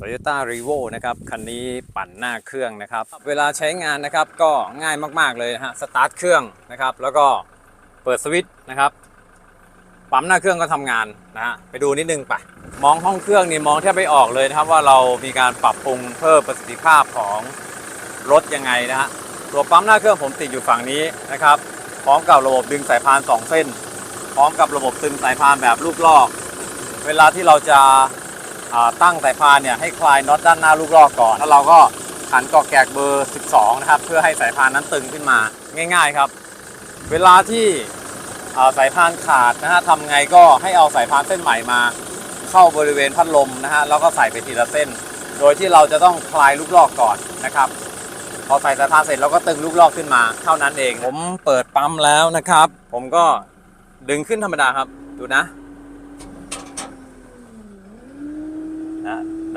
Toyota r e v o นะครับคันนี้ปั่นหน้าเครื่องนะครับ เวลาใช้งานนะครับก็ง่ายมากๆเลยนะฮะสตาร์ทเครื่องนะครับ แล้วก็เปิดสวิตช์นะครับปั๊มหน้าเครื่องก็ทำงานนะฮะไปดูนิดนึงไปมองห้องเครื่องนี่มองแทบไม่ออกเลยนะครับว่าเรามีการปรับปรุงเพิ่มประสิทธิภาพของรถยังไงนะฮะตัวปั๊มหน้าเครื่องผมติดอยู่ฝั่งนี้นะครับ พร้อมกับระบบดึงสายพาน 2 เส้น พร้อมกับระบบตึงสายพานแบบลูกลอก เวลาที่เราจะ ตั้งสายพานเนี่ยให้คลายน็อตด้านหน้าลูกลอกก่อน แล้วเราก็ขันกอกแกกเบอร์ 12 นะครับ เพื่อให้สายพานนั้นตึงขึ้นมาง่ายๆครับ เวลาที่สายพานขาดนะฮะทำไงก็ให้เอาสายพานเส้นใหม่มาเข้าบริเวณพัดลมนะฮะแล้วก็ใส่ไปทีละเส้น โดยที่เราจะต้องคลายลูกลอกก่อนนะครับพอใส่สายพานเสร็จเราก็ตึงลูกลอกขึ้นมาเท่านั้นเอง ผมเปิดปั๊มแล้วนะครับ ผมก็ดึงขึ้นธรรมดาครับ ดูนะ that.